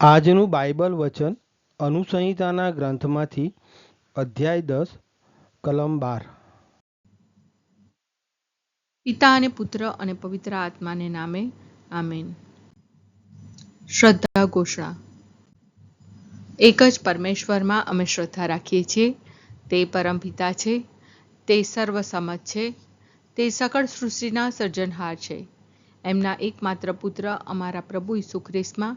આજનું બાઇબલ વચન અનુસંહિતાના ગ્રંથમાંથી અધ્યાય દસ, કલમ બાર. પિતા અને પુત્ર અને પવિત્ર આત્માને નામે, આમેન. શ્રદ્ધા ઘોષણા. એક જ પરમેશ્વરમાં અમે શ્રદ્ધા રાખીએ છીએ, તે પરમ પિતા છે, તે સર્વસમજ છે, તે સકળ સૃષ્ટિના સર્જનહાર છે. એમના એકમાત્ર પુત્ર અમારા પ્રભુ ઈસુ ખ્રિસ્તમાં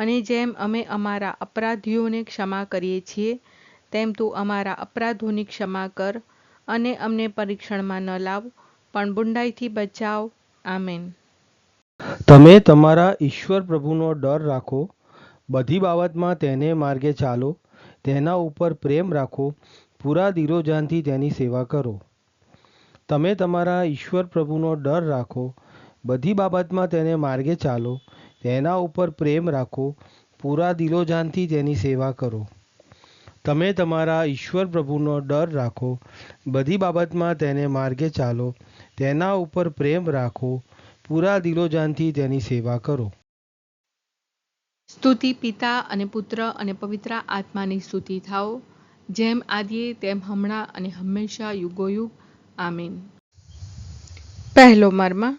અને જેમ અમે અમારા અપરાધીઓને ક્ષમા કરીએ છીએ, તેમ તું અમારા અપરાધોની ક્ષમા કર અને અમને પરીક્ષણમાં ન લાવ, પણ બુંડાઈથી બચાવ. આમેન. તમે તમારા ઈશ્વર પ્રભુનો ડર રાખો, બધી બાબતમાં તેને માર્ગે ચાલો, તેના ઉપર પ્રેમ રાખો, પૂરા દિલોજાનથી તેની સેવા કરો. તમે તમારા ઈશ્વર પ્રભુનો ડર રાખો, બધી બાબતમાં તેને માર્ગે ચાલો તેના ઉપર પ્રેમ રાખો પૂરા દિલોજાનથી તેની સેવા કરો. તમે તમારા ઈશ્વર પ્રભુનો ડર રાખો બધી બાબતમાં તેને માર્ગે ચાલો તેના ઉપર પ્રેમ રાખો પૂરા દિલોજાનથી તેની સેવા કરો. સ્તુતિ પિતા અને પુત્ર અને પવિત્ર આત્માની સ્તુતિ થાઓ જેમ આદિએ તેમ હમણાં અને હંમેશા યુગોયુગ. આમીન. પહેલો મર્મ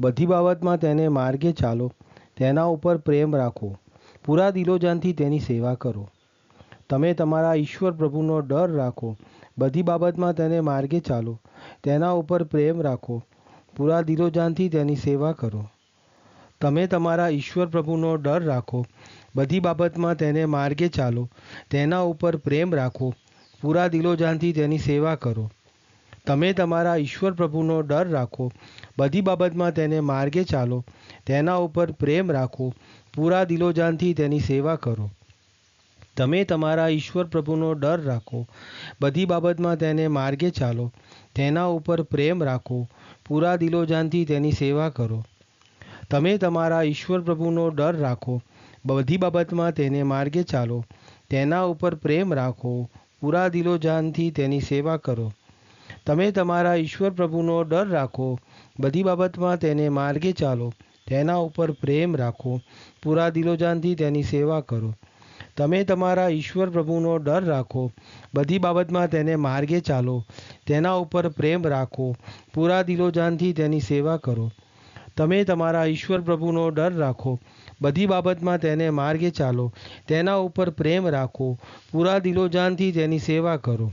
બધી બાબતમાં તેને માર્ગે ચાલો, તેના ઉપર પ્રેમ રાખો, પૂરા દિલોજાનથી તેની સેવા કરો. તમે તમારા ઈશ્વર પ્રભુનો ડર રાખો, બધી બાબતમાં તેને માર્ગે ચાલો, તેના ઉપર પ્રેમ રાખો, પૂરા દિલોજાનથી તેની સેવા કરો. તમે તમારા ઈશ્વર પ્રભુનો ડર રાખો, બધી બાબતમાં તેને માર્ગે ચાલો, તેના ઉપર પ્રેમ રાખો, પૂરા દિલોજાનથી તેની સેવા કરો. તમે તમારા ઈશ્વર પ્રભુનો ડર રાખો. બધી બાબતમાં તેને માર્ગે ચાલો. તેના ઉપર પ્રેમ રાખો. પૂરા દિલોજાનથી તેની સેવા કરો. તમે તમારા ઈશ્વર પ્રભુનો ડર રાખો. બધી બાબતમાં તેને માર્ગે ચાલો. તેના ઉપર પ્રેમ રાખો. પૂરા દિલોજાનથી તેની સેવા કરો. તમે તમારા ઈશ્વર પ્રભુનો ડર રાખો. બધી બાબતમાં તેને માર્ગે ચાલો. તેના ઉપર પ્રેમ રાખો. પૂરા દિલોજાનથી તેની સેવા કરો. તમે તમારા ઈશ્વર પ્રભુનો ડર રાખો. બધી બાબતમાં તેને માર્ગે ચાલો. તેના ઉપર પ્રેમ રાખો. પૂરા દિલોજાનથી તેની સેવા કરો. તમે તમારા ઈશ્વર પ્રભુનો ડર રાખો. બધી બાબતમાં તેને માર્ગે ચાલો. તેના ઉપર પ્રેમ રાખો. પૂરા દિલોજાનથી તેની સેવા કરો. તમે તમારા ઈશ્વર પ્રભુનો ડર રાખો. બધી બાબતમાં તેને માર્ગે ચાલો. તેના ઉપર પ્રેમ રાખો. પૂરા દિલોજાનથી તેની સેવા કરો.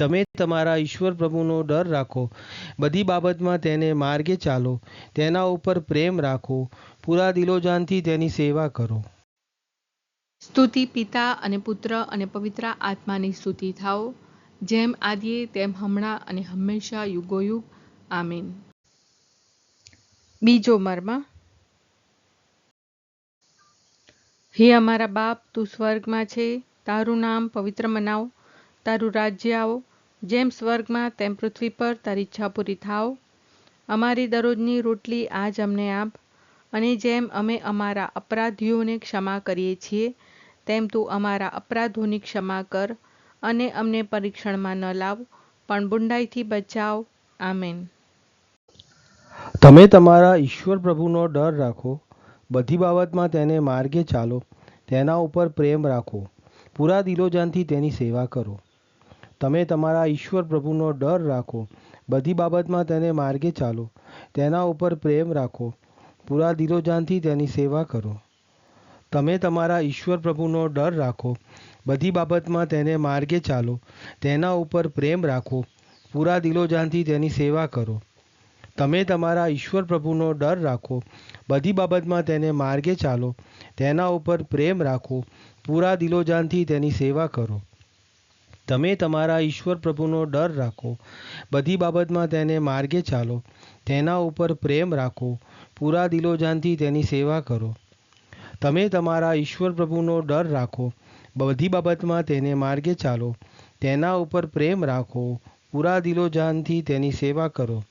તમે તમારા ઈશ્વર પ્રભુનો ડર રાખો. બધી બાબતમાં તેને માર્ગે ચાલો. તેના ઉપર પ્રેમ રાખો. પૂરા દિલોજાનથી તેની સેવા કરો. સ્તુતિ પિતા અને પુત્ર અને પવિત્ર આત્માની સ્તુતિ થાઓ. જેમ આદિએ, તેમ હમણાં અને હંમેશા યુગોયુગ. આમીન. બીજો મર્મ. હે અમારા બાપ, તું સ્વર્ગમાં છે. તારું નામ પવિત્ર મનાવ. તારું રાજ્ય આવો. જેમ સ્વર્ગમાં તેમ પૃથ્વી પર તારી ઈચ્છા પૂરી થાવ. અમારી દરરોજની રોટલી આજ અમને આપ. અને જેમ અમે અમારા અપરાધીઓને ક્ષમા કરીએ છીએ, તેમ તું અમારા અપરાધોની ક્ષમા કર અને અમને પરીક્ષણમાં ન લાવ, પણ બુંડાઈથી બચાવ. આમેન. તમે તમારા ઈશ્વર પ્રભુનો ડર રાખો. બધી બાબતમાં તેને માર્ગે ચાલો. તેના ઉપર પ્રેમ રાખો. પૂરા દિલોજાનથી તેની સેવા કરો. તમે તમારા ઈશ્વર પ્રભુનો ડર રાખો. બધી બાબતમાં તેને માર્ગે ચાલો. તેના ઉપર પ્રેમ રાખો. પૂરા દિલોજાનથી તેની સેવા કરો. તમે તમારા ઈશ્વર પ્રભુનો ડર રાખો. બધી બાબતમાં તેને માર્ગે ચાલો. તેના ઉપર પ્રેમ રાખો. પૂરા દિલોજાનથી તેની સેવા કરો. તમે તમારા ઈશ્વર પ્રભુનો ડર રાખો. બધી બાબતમાં તેને માર્ગે ચાલો. તેના ઉપર પ્રેમ રાખો. પૂરા દિલોજાનથી તેની સેવા કરો. તમે તમારા ઈશ્વર પ્રભુનો ડર રાખો. બધી બાબતમાં તેને માર્ગે ચાલો. તેના ઉપર પ્રેમ રાખો. પૂરા દિલોજાનથી તેની સેવા કરો. તમે તમારા ઈશ્વર પ્રભુનો ડર રાખો. બધી બાબતમાં તેને માર્ગે ચાલો. તેના ઉપર પ્રેમ રાખો. પૂરા દિલોજાનથી તેની સેવા કરો.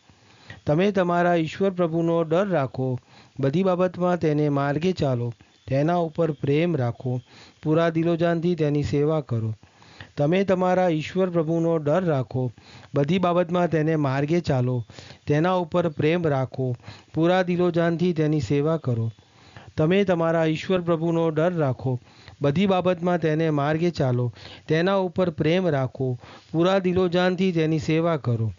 તમે તમારા ઈશ્વર પ્રભુનો ડર રાખો. બધી બાબતમાં તેને માર્ગે ચાલો. તેના ઉપર પ્રેમ રાખો. પૂરા દિલોજાનથી તેની સેવા કરો. તમે તમારા ઈશ્વર પ્રભુનો ડર રાખો. બધી બાબતમાં તેને માર્ગે ચાલો. તેના ઉપર પ્રેમ રાખો. પૂરા દિલોજાનથી તેની સેવા કરો. તમે તમારા ઈશ્વર પ્રભુનો ડર રાખો. બધી બાબતમાં તેને માર્ગે ચાલો. તેના ઉપર પ્રેમ રાખો. પૂરા દિલોજાનથી તેની સેવા કરો.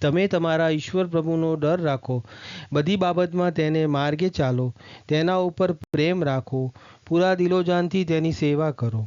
તમે તમારા ઈશ્વર પ્રભુનો ડર રાખો. બધી બાબતમાં તેને માર્ગે ચાલો. તેના ઉપર પ્રેમ રાખો. પૂરા દિલોજાનથી તેની સેવા કરો.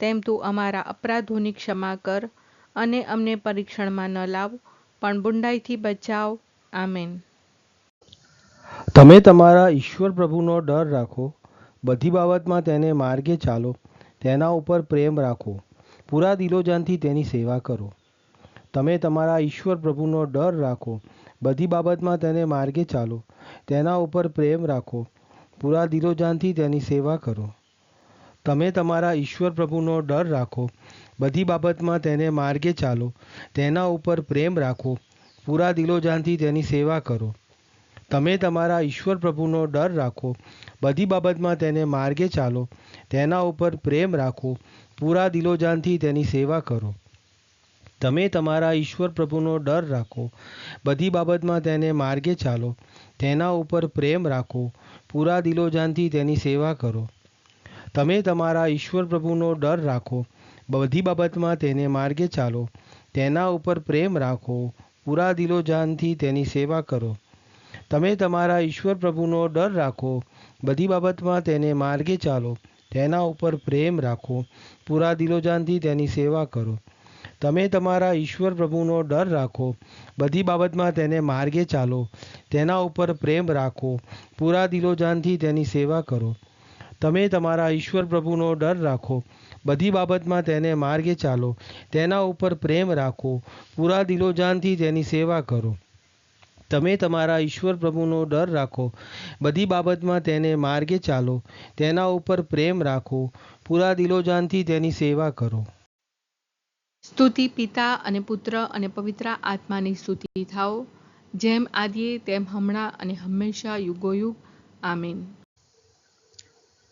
તેમ તું અમારા અપરાધોની ક્ષમા કર અને અમને પરીક્ષણમાં ન લાવ, પણ બુંડાઈથી બચાવ. આમેન. તમે તમારા ઈશ્વર પ્રભુનો ડર રાખો, બધી બાબતમાં તેને માર્ગે ચાલો, તેના ઉપર પ્રેમ રાખો, પૂરા દિલોજાનથી તેની સેવા કરો. તમે તમારા ઈશ્વર પ્રભુનો ડર રાખો, બધી બાબતમાં તેને માર્ગે ચાલો, તેના ઉપર પ્રેમ રાખો, પૂરા દિલોજાનથી તેની સેવા કરો. તમે તમારા ઈશ્વર પ્રભુનો ડર રાખો. બધી બાબતમાં તેને માર્ગે ચાલો. તેના ઉપર પ્રેમ રાખો. પૂરા દિલોજાનથી તેની સેવા કરો. તમે તમારા ઈશ્વર પ્રભુનો ડર રાખો. બધી બાબતમાં તેને માર્ગે ચાલો. તેના ઉપર પ્રેમ રાખો. પૂરા દિલોજાનથી તેની સેવા કરો. તમે તમારા ઈશ્વર પ્રભુનો ડર રાખો. બધી બાબતમાં તેને માર્ગે ચાલો. તેના ઉપર પ્રેમ રાખો. પૂરા દિલોજાનથી તેની સેવા કરો. તમે તમારા ઈશ્વર પ્રભુનો ડર રાખો. બધી બાબતમાં તેને માર્ગે ચાલો. તેના ઉપર પ્રેમ રાખો. પૂરા દિલોજાનથી તેની સેવા કરો. તમે તમારા ઈશ્વર પ્રભુનો ડર રાખો. બધી બાબતમાં તેને માર્ગે ચાલો. તેના ઉપર પ્રેમ રાખો. પૂરા દિલોજાનથી તેની સેવા કરો. તમે તમારા ઈશ્વર પ્રભુનો ડર રાખો. બધી બાબતમાં તેને માર્ગે ચાલો. તેના ઉપર પ્રેમ રાખો. પૂરા દિલોજાનથી તેની સેવા કરો. તમે તમારા ઈશ્વર પ્રભુનો ડર રાખો. બધી બાબતમાં તેને માર્ગે ચાલો. તેના ઉપર પ્રેમ રાખો. પૂરા દિલોજાનથી તેની સેવા કરો. તમે તમારા ઈશ્વર પ્રભુનો ડર રાખો. બધી બાબતમાં તેને માર્ગે ચાલો. તેના ઉપર પ્રેમ રાખો. પૂરા દિલોજાનથી તેની સેવા કરો. સ્તુતિ પિતા અને પુત્ર અને પવિત્ર આત્માની સ્તુતિ થાઓ. જેમ આદિએ, તેમ હમણાં અને હંમેશા યુગોયુગ. આમીન.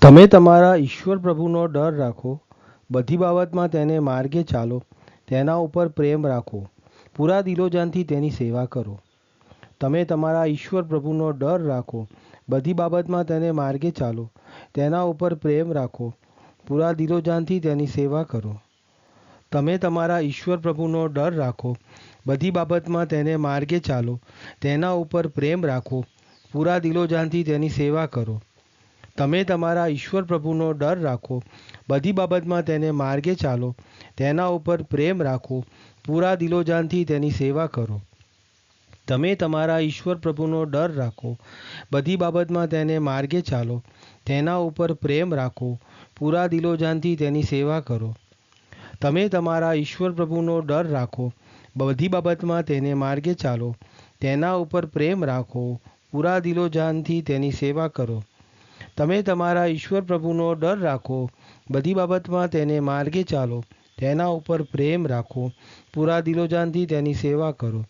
તમે તમારા ઈશ્વર પ્રભુનો ડર રાખો, બધી બાબતમાં તેને માર્ગે ચાલો, તેના ઉપર પ્રેમ રાખો, પૂરા દિલોજાનથી તેની સેવા કરો. તમે તમારા ઈશ્વર પ્રભુનો ડર રાખો, બધી બાબતમાં તેને માર્ગે ચાલો, તેના ઉપર પ્રેમ રાખો, પૂરા દિલોજાનથી તેની સેવા કરો. તમે તમારા ઈશ્વર પ્રભુનો ડર રાખો, બધી બાબતમાં તેને માર્ગે ચાલો, તેના ઉપર પ્રેમ રાખો, પૂરા દિલોજાનથી તેની સેવા કરો. તમે તમારા ઈશ્વર પ્રભુનો ડર રાખો. બધી બાબતમાં તેને માર્ગે ચાલો. તેના ઉપર પ્રેમ રાખો. પૂરા દિલોજાનથી તેની સેવા કરો. તમે તમારા ઈશ્વર પ્રભુનો ડર રાખો. બધી બાબતમાં તેને માર્ગે ચાલો. તેના ઉપર પ્રેમ રાખો. પૂરા દિલોજાનથી તેની સેવા કરો. તમે તમારા ઈશ્વર પ્રભુનો ડર રાખો. બધી બાબતમાં તેને માર્ગે ચાલો. તેના ઉપર પ્રેમ રાખો. પૂરા દિલોજાનથી તેની સેવા કરો. તમે તમારા ઈશ્વર પ્રભુનો ડર રાખો. બધી બાબતમાં તેને માર્ગે ચાલો. તેના ઉપર પ્રેમ રાખો. પૂરા દિલોજાનથી તેની સેવા કરો.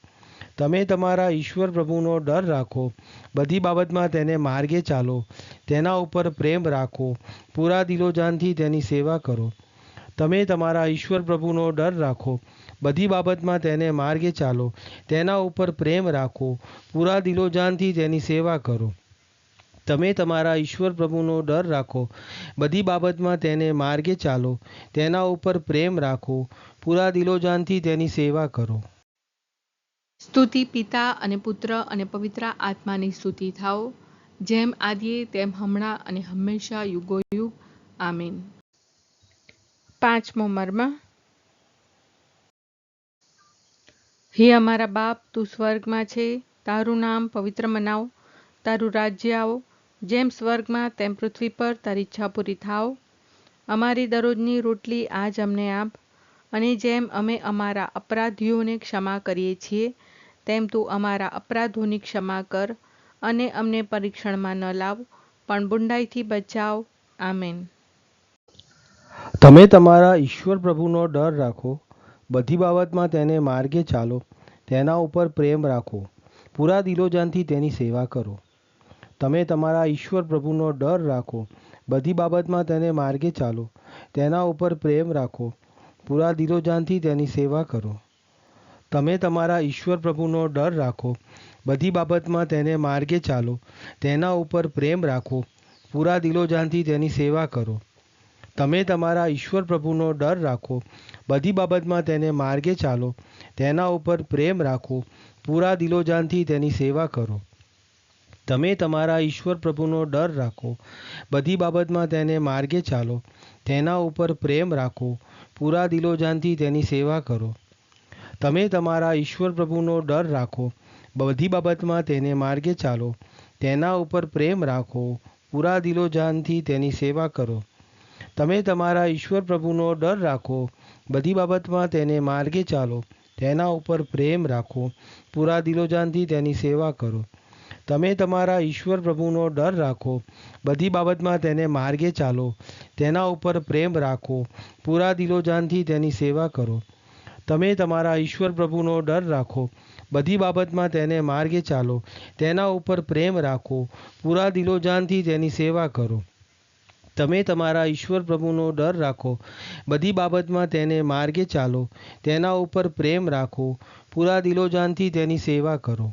તમે તમારા ઈશ્વર પ્રભુનો ડર રાખો. બધી બાબતમાં તેને માર્ગે ચાલો. તેના ઉપર પ્રેમ રાખો. પૂરા દિલોજાનથી તેની સેવા કરો. તમે તમારા ઈશ્વર પ્રભુનો ડર રાખો. બધી બાબતમાં તેને માર્ગે ચાલો. તેના ઉપર પ્રેમ રાખો. પૂરા દિલોજાનથી તેની સેવા કરો. તમે તમારા ઈશ્વર પ્રભુનો ડર રાખો. બધી બાબતમાં તેને માર્ગે ચાલો. તેના ઉપર પ્રેમ રાખો. પૂરા દિલોજાનથી તેની સેવા કરો. સ્તુતિ પિતા અને પુત્ર અને પવિત્ર આત્માની સ્તુતિ થાઓ. જેમ આદિએ, તેમ હમણાં અને હંમેશા યુગોયુગ આમીન. પાંચમો મર્મ. હે અમારા બાપ, તું સ્વર્ગમાં છે. તારું નામ પવિત્ર મનાવો. તારું રાજ્ય આવો. જેમ સ્વર્ગમાં તેમ પૃથ્વી પર તારી ઈચ્છા પૂરી થાવ અમારી દરરોજની રોટલી આજ અમને આપ. અને જેમ અમે અમારા અપરાધીઓને ક્ષમા કરીએ છીએ, તેમ તું અમારા અપરાધોની ક્ષમા કર અને અમને પરીક્ષણમાં ન લાવ, પણ બુંડાઈથી બચાવ. આમેન. તમે તમારા ઈશ્વર પ્રભુનો ડર રાખો. બધી બાબતમાં તેને માર્ગે ચાલો. તેના ઉપર પ્રેમ રાખો. પૂરા દિલોજાનથી તેની સેવા કરો. તમે તમારા ઈશ્વર પ્રભુનો ડર રાખો. બધી બાબતમાં તેને માર્ગે ચાલો. તેના ઉપર પ્રેમ રાખો. પૂરા દિલોજાનથી તેની સેવા કરો. તમે તમારા ઈશ્વર પ્રભુનો ડર રાખો. બધી બાબતમાં તેને માર્ગે ચાલો. તેના ઉપર પ્રેમ રાખો. પૂરા દિલોજાનથી તેની સેવા કરો. તમે તમારા ઈશ્વર પ્રભુનો ડર રાખો. બધી બાબતમાં તેને માર્ગે ચાલો. તેના ઉપર પ્રેમ રાખો. પૂરા દિલોજાનથી તેની સેવા કરો. તમે તમારા ઈશ્વર પ્રભુનો ડર રાખો. બધી બાબતમાં તેને માર્ગે ચાલો. તેના ઉપર પ્રેમ રાખો. પૂરા દિલોજાનથી તેની સેવા કરો. તમે તમારા ઈશ્વર પ્રભુનો ડર રાખો. બધી બાબતમાં તેને માર્ગે ચાલો. તેના ઉપર પ્રેમ રાખો. પૂરા દિલોજાનથી તેની સેવા કરો. તમે તમારા ઈશ્વર પ્રભુનો ડર રાખો. બધી બાબતમાં તેને માર્ગે ચાલો. તેના ઉપર પ્રેમ રાખો. પૂરા દિલોજાનથી તેની સેવા કરો. તમે તમારા ઈશ્વર પ્રભુનો ડર રાખો. બધી બાબતમાં તેને માર્ગે ચાલો. તેના ઉપર પ્રેમ રાખો. પૂરા દિલોજાનથી તેની સેવા કરો. તમે તમારા ઈશ્વર પ્રભુનો ડર રાખો. બધી બાબતમાં તેને માર્ગે ચાલો. તેના ઉપર પ્રેમ રાખો. પૂરા દિલોજાનથી તેની સેવા કરો. તમે તમારા ઈશ્વર પ્રભુનો ડર રાખો. બધી બાબતમાં તેને માર્ગે ચાલો. તેના ઉપર પ્રેમ રાખો. પૂરા દિલોજાનથી તેની સેવા કરો.